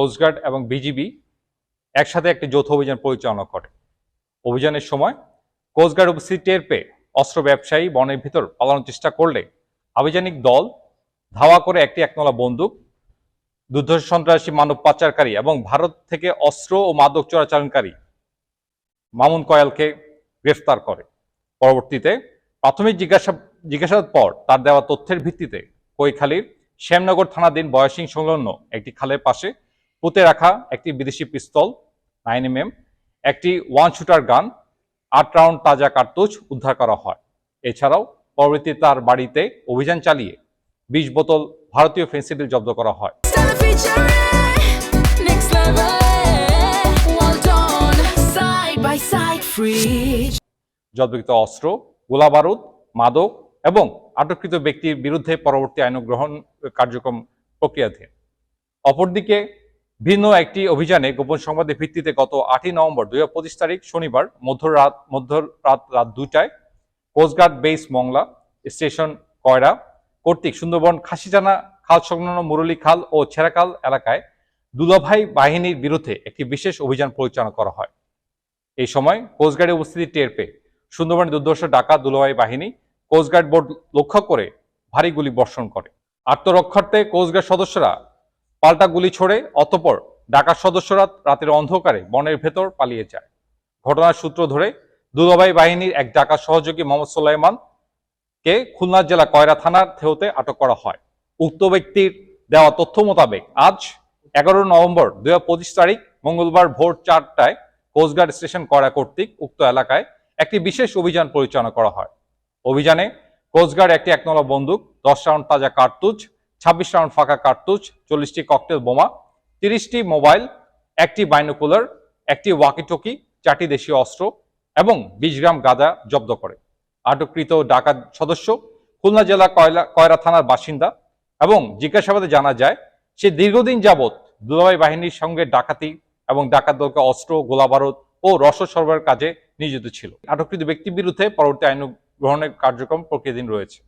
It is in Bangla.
কোস্টগার্ড এবং বিজিবি একসাথে একটি যৌথ অভিযান পরিচালনা করে। অভিযানের সময় কোস্টগার্ড উপস্থিতি টের পেয়ে অস্ত্র ব্যবসায়ী বনের ভিতর পালানোর চেষ্টা করলে আভিযানিক দল ধাওয়া করে একটি একনলা বন্দুক, দুর্ধর্ষ সন্ত্রাসী মানব পাচারকারী এবং ভারত থেকে অস্ত্র ও মাদক চোরাচালানকারী মামুন কয়ালকে গ্রেফতার করে। পরবর্তীতে প্রাথমিক জিজ্ঞাসা জিজ্ঞাসার পর তার দেওয়া তথ্যের ভিত্তিতে কৈখালীর শ্যামনগর থানাধীন বয়সিং সংলগ্ন একটি খালের পাশে পুঁতে রাখা একটি বিদেশি পিস্তল নাইন এম একটি ওয়ান শুটার গান আট রাউন্ড তাজা কার্তুজ উদ্ধার করা হয়। এছাড়াও পরবর্তী তার বাড়িতে অভিযান চালিয়ে বিশ বোতল ভারতীয় ফেন্সিডিল জব্দ করা হয়. জব্দকৃত অস্ত্র গোলাবারুদ মাদক এবং আটককৃত ব্যক্তির বিরুদ্ধে পরবর্তী আইন গ্রহণ কার্যক্রম প্রক্রিয়াধীন। অপরদিকে ভিন্ন একটি অভিযানে গোপন সংবাদের ভিত্তিতে গত আটই নভেম্বর দুই পঁচিশ তারিখ শনিবার মধ্যরাত মধ্যরাত রাত দুটায় coastguard base Mongla station Koyra কর্তৃক সুন্দরবন খাসিজানা খাল সংলগ্ন মুরলী খাল ও ছেড়াকাল এলাকায় দুলাভাই বাহিনীর বিরুদ্ধে একটি বিশেষ অভিযান পরিচালনা করা হয়। এই সময় কোস্টগার্ডের উপস্থিতি টের পেয়ে সুন্দরবনের দুর্দর্শ ডাকা দুলাভাই বাহিনী কোস্টগার্ড বোর্ড লক্ষ্য করে ভারী গুলি বর্ষণ করে। আত্মরক্ষার্থে কোস্টগার্ড সদস্যরা পাল্টা গুলি ছোড়ে অতপর ডাকার সদস্যরা রাতের অন্ধকারে বনের ভেতর পালিয়ে যায়। ঘটনার সূত্র ধরে দুলাভাই বাহিনীর এক ডাকা সহযোগী মোহাম্মদ সোলাইমান কে খুলনা জেলা কয়রা থানার থেউতে আটক করা হয়। উক্ত ব্যক্তির দেওয়া তথ্য মোতাবেক আজ এগারো নভেম্বর দুই হাজার পঁচিশ তারিখ মঙ্গলবার ভোর চারটায় কোস্টগার্ড স্টেশন কয়রা কর্তৃক উক্ত এলাকায় একটি বিশেষ অভিযান পরিচালনা করা হয়। অভিযানে কোস্টগার্ড একটি একনলা বন্দুক, দশ রাউন্ড তাজা কার্তুজ ছাব্বিশ রাউন্ড ফাঁকা কার্তুজ, চল্লিশটি ককটেল বোমা, তিরিশটি মোবাইল, একটি বাইনোকুলার, একটি ওয়াকিটকি, চারটি দেশীয় অস্ত্র এবং বিশ গ্রাম গাঁজা জব্দ করে। আটককৃত ডাকাত সদস্য, খুলনা জেলা কয়লা, কয়রা থানার বাসিন্দা এবং জিজ্ঞাসাবাদে জানা যায়, সে দীর্ঘদিন যাবৎ দুলাভাই বাহিনীর সঙ্গে ডাকাতি এবং ডাকাত দলকে অস্ত্র, গোলাবারুদ ও রসদ সরবরাহের কাজে নিয়োজিত ছিল। আটককৃত ব্যক্তির বিরুদ্ধে পরবর্তী আইন গ্রহণের কার্যক্রম প্রক্রিয়াধীন রয়েছে।